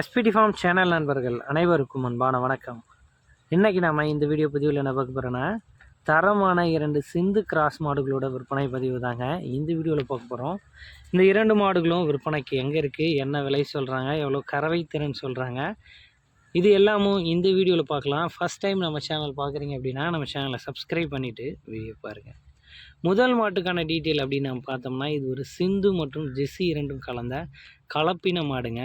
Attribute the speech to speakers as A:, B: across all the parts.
A: SPD form channel நண்பர்கள் அனைவருக்கும் அன்பான வணக்கம். இன்றைக்கி நம்ம இந்த வீடியோ பதிவில் என்ன பார்க்க போகிறோன்னா தரமான இரண்டு சிந்து கிராஸ் மாடுகளோட விற்பனை பதிவு தாங்க. இந்த வீடியோவில் பார்க்க போகிறோம் இந்த இரண்டு மாடுகளும் விற்பனைக்கு எங்கே இருக்குது என்ன விலை சொல்கிறாங்க எவ்வளோ கறவை திறன் சொல்கிறாங்க இது எல்லாமும் இந்த வீடியோவில் பார்க்கலாம். ஃபஸ்ட் டைம் நம்ம சேனல் பார்க்குறீங்க அப்படின்னா நம்ம சேனலை சப்ஸ்கிரைப் பண்ணிவிட்டு வீடியோ பாருங்கள் முதல் மாட்டுக்கான டீட்டெயில் அப்படின்னு நம்ம பார்த்தோம்னா இது ஒரு சிந்து மற்றும் ஜெஸ்ஸி இரண்டும் கலந்த கலப்பின மாடுங்க.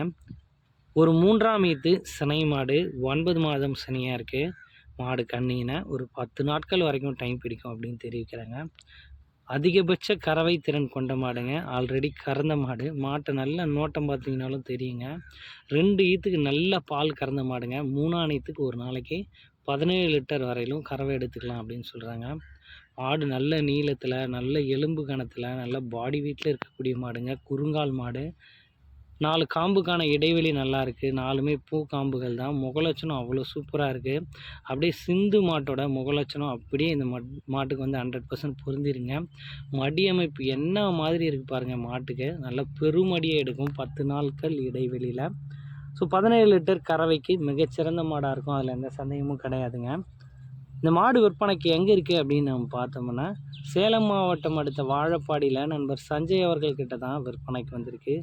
A: ஒரு மூன்றாம் ஈத்து சினை மாடு ஒன்பது மாதம் சினையாக இருக்குது மாடு கண்ணினை ஒரு பத்து நாட்கள் வரைக்கும் டைம் பிடிக்கும் அப்படின்னு தெரிவிக்கிறாங்க. அதிகபட்ச கறவை திறன் கொண்ட மாடுங்க. ஆல்ரெடி கறந்த மாடு. மாட்டை நல்ல நோட்டம் பார்த்தீங்கனாலும் தெரியுங்க. ரெண்டு ஈத்துக்கு நல்ல பால் கறந்த மாடுங்க. மூணாம் ஈத்துக்கு ஒரு நாளைக்கு பதினேழு லிட்டர் வரையிலும் கறவை எடுத்துக்கலாம் அப்படின்னு சொல்கிறாங்க மாடு நல்ல நீளத்தில் நல்ல எலும்பு கணத்தில் நல்ல பாடி வெயிட்டில் இருக்கக்கூடிய மாடுங்க. குறுங்கால் மாடு. நாலு காம்புக்கான இடைவெளி நல்லா இருக்குது நாலுமே பூ காம்புகள் தான். முகலட்சணம் அவ்வளோ சூப்பராக இருக்குது அப்படியே சிந்து மாட்டோட முகலட்சணம் அப்படியே இந்த மாட்டுக்கு வந்து ஹண்ட்ரட் பர்சன்ட் பொருந்திருங்க. மடி அமைப்பு என்ன மாதிரி இருக்குது பாருங்கள் மாட்டுக்கு. நல்ல பெருமடியை எடுக்கும் பத்து நாட்கள் இடைவெளியில். ஸோ பதினேழு லிட்டர் கறவைக்கு மிகச்சிறந்த மாடாக இருக்கும். அதில் எந்த சந்தேகமும் கிடையாதுங்க. இந்த மாடு விற்பனைக்கு எங்கே இருக்குது அப்படின்னு நம்ம பார்த்தோம்னா சேலம் மாவட்டம் அடுத்த வாழப்பாடியில் நண்பர் சஞ்சய் அவர்கள்கிட்ட தான் விற்பனைக்கு வந்திருக்கு.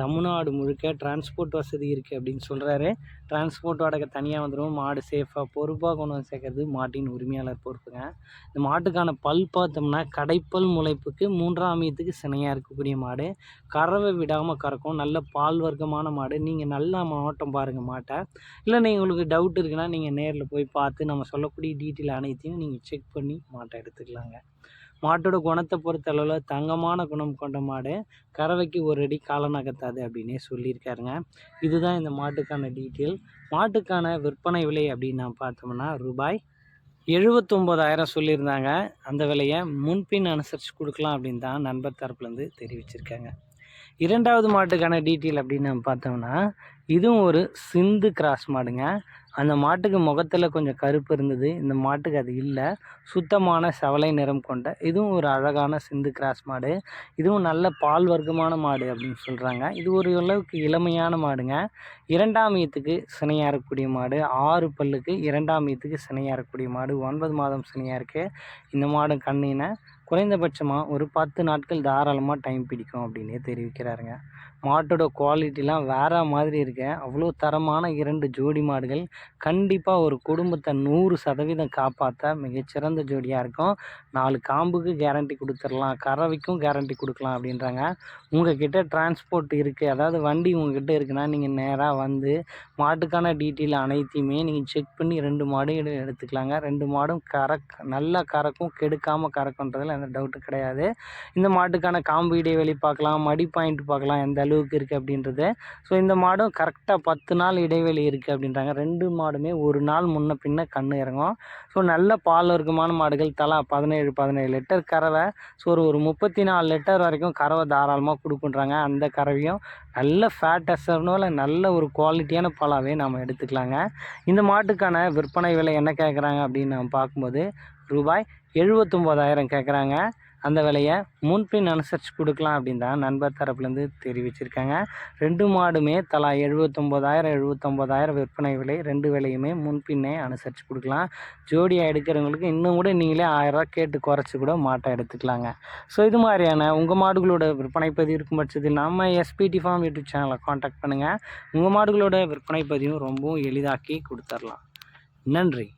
A: தமிழ்நாடு முழுக்க டிரான்ஸ்போர்ட் வசதி இருக்குது அப்படின்னு சொல்கிறாரு டிரான்ஸ்போர்ட் வாடகை தனியாக வந்துடும் மாடு சேஃபாக பொறுப்பாக கொண்டு வந்து சேர்க்கறது மாட்டின் உரிமையாளர் பொறுப்புங்க. இந்த மாட்டுக்கான பல் பார்த்தோம்னா கடைப்பல் முளைப்புக்கு மூன்றாம் மீத்துக்கு சினையாக இருக்கக்கூடிய மாடு. கறவை விடாமல் கறக்கும் நல்ல பால் வர்க்கமான மாடு. நீங்கள் நல்லா மாவட்டம் பாருங்கள் மாட்டை. இல்லை நீங்கள் உங்களுக்கு டவுட் இருக்குன்னா நீங்கள் நேரில் போய் பார்த்து நம்ம சொல்லக்கூடிய டீட்டெயில் அனைத்தையும் நீங்கள் செக் பண்ணி மாட்டை எடுத்துக்கலாங்க. மாட்டோட குணத்தை பொறுத்த அளவில் தங்கமான குணம் கொண்ட மாடு கறவைக்கு ஒரு அடி கால நகர்த்தாது அப்படின்னே சொல்லியிருக்காருங்க. இதுதான் இந்த மாட்டுக்கான டீட்டெயில் மாட்டுக்கான விற்பனை விலை அப்படின்னு நான் பார்த்தோம்னா ரூபாய் எழுபத்தொம்போதாயிரம் சொல்லியிருந்தாங்க. அந்த விலையை முன்பின் அனுசரித்து கொடுக்கலாம் அப்படின்னு தான் நண்பர் தரப்புலேருந்து தெரிவிச்சிருக்காங்க. இரண்டாவது மாட்டுக்கான டீட்டெயில் அப்படின்னு நம்ம பார்த்தோம்னா இதுவும் ஒரு சிந்து கிராஸ் மாடுங்க. அந்த மாட்டுக்கு முகத்தில் கொஞ்சம் கருப்பு இருந்தது. இந்த மாட்டுக்கு அது இல்லை. சுத்தமான செவலை நிறம் கொண்ட இதுவும் ஒரு அழகான சிந்து கிராஸ் மாடு. இதுவும் நல்ல பால் வர்க்கமான மாடு அப்படின்னு சொல்கிறாங்க இது ஒரு அளவுக்கு இளமையான மாடுங்க. இரண்டாம் ஈத்துக்கு சினையாக இருக்கக்கூடிய மாடு. ஆறு பல்லுக்கு இரண்டாம் ஈத்துக்கு சினையாக இருக்கக்கூடிய மாடு. ஒன்பது மாதம் சினையாக இருக்குது இந்த மாடு கண்ணினை குறைந்தபட்சமாக ஒரு பத்து நாட்கள் தாராளமாக டைம் பிடிக்கும் அப்படின்னே தெரிவிக்கிறாருங்க. மாட்டோட குவாலிட்டிலாம் வேறு மாதிரி இருக்க. அவ்வளோ தரமான இரண்டு ஜோடி மாடுகள் கண்டிப்பாக ஒரு குடும்பத்தை நூறு சதவீதம் காப்பாற்ற மிகச்சிறந்த ஜோடியாக இருக்கும். நாலு காம்புக்கு கேரண்டி கொடுத்துடலாம் கறவைக்கும் கேரண்டி கொடுக்கலாம் அப்படின்றாங்க. உங்கள் கிட்ட டிரான்ஸ்போர்ட் இருக்குது அதாவது வண்டி உங்ககிட்ட இருக்குன்னா நீங்கள் நேராக வந்து மாட்டுக்கான டீட்டெயில் அனைத்தையுமே நீங்கள் செக் பண்ணி ரெண்டு மாடும் எடுத்துக்கலாங்க. ரெண்டு மாடும் கறக் நல்லா கறக்கும் கெடுக்காமல் கறக்குன்றதில் எந்த டவுட்டும் கிடையாது. இந்த மாட்டுக்கான காம்பு இடைவெளி பார்க்கலாம் மடி பாயிண்ட் பார்க்கலாம் எந்த அளவுக்கு இருக்குது அப்படின்றது. ஸோ இந்த மாடும் கரெக்டாக பத்து நாள் இடைவெளி இருக்குது அப்படின்றாங்க. ரெண்டு மாடுமே ஒரு நாள் முன்ன பின்ன கண்ணு இறங்கும். ஸோ நல்ல பால் வர்க்கமான மாடுகள் தலா பதினேழு பதினேழு லிட்டர் கறவை. ஸோ ஒரு ஒரு முப்பத்தி நாலு லிட்டர் வரைக்கும் கறவை தாராளமாக கொடுக்குன்றாங்க. அந்த கறவையும் நல்ல ஃபேட் இல்லை நல்ல ஒரு குவாலிட்டியான பாலாகவே நம்ம எடுத்துக்கலாங்க. இந்த மாட்டுக்கான விற்பனை விலை என்ன கேட்குறாங்க அப்படின்னு நம்ம பார்க்கும்போது ரூபாய் எழுபத்தொம்போதாயிரம் கேட்குறாங்க அந்த விலையை முன்பின் அனுசரித்து கொடுக்கலாம் அப்படின்னு தான் நண்பர் தரப்புலேருந்து தெரிவிச்சிருக்காங்க. ரெண்டு மாடுமே தலா எழுபத்தொம்போதாயிரம் எழுபத்தொம்போதாயிரம் விற்பனை விலை ரெண்டு விலையுமே முன்பின்னே அனுசரித்து கொடுக்கலாம். ஜோடியாக எடுக்கிறவங்களுக்கு இன்னும் கூட நீங்களே ஆயிரரூவா கேட்டு குறைச்சி கூட மாட்டை எடுத்துக்கலாங்க. ஸோ இது மாதிரியான உங்கள் மாடுகளோட விற்பனை பதிவு இருக்கும் பட்சத்தில் நம்ம எஸ்பிடி ஃபார்ம் யூடியூப் சேனலை காண்டாக்ட் பண்ணுங்கள் உங்கள் மாடுகளோட விற்பனை பதிவும் ரொம்பவும் எளிதாக்கி கொடுத்துர்லாம். நன்றி.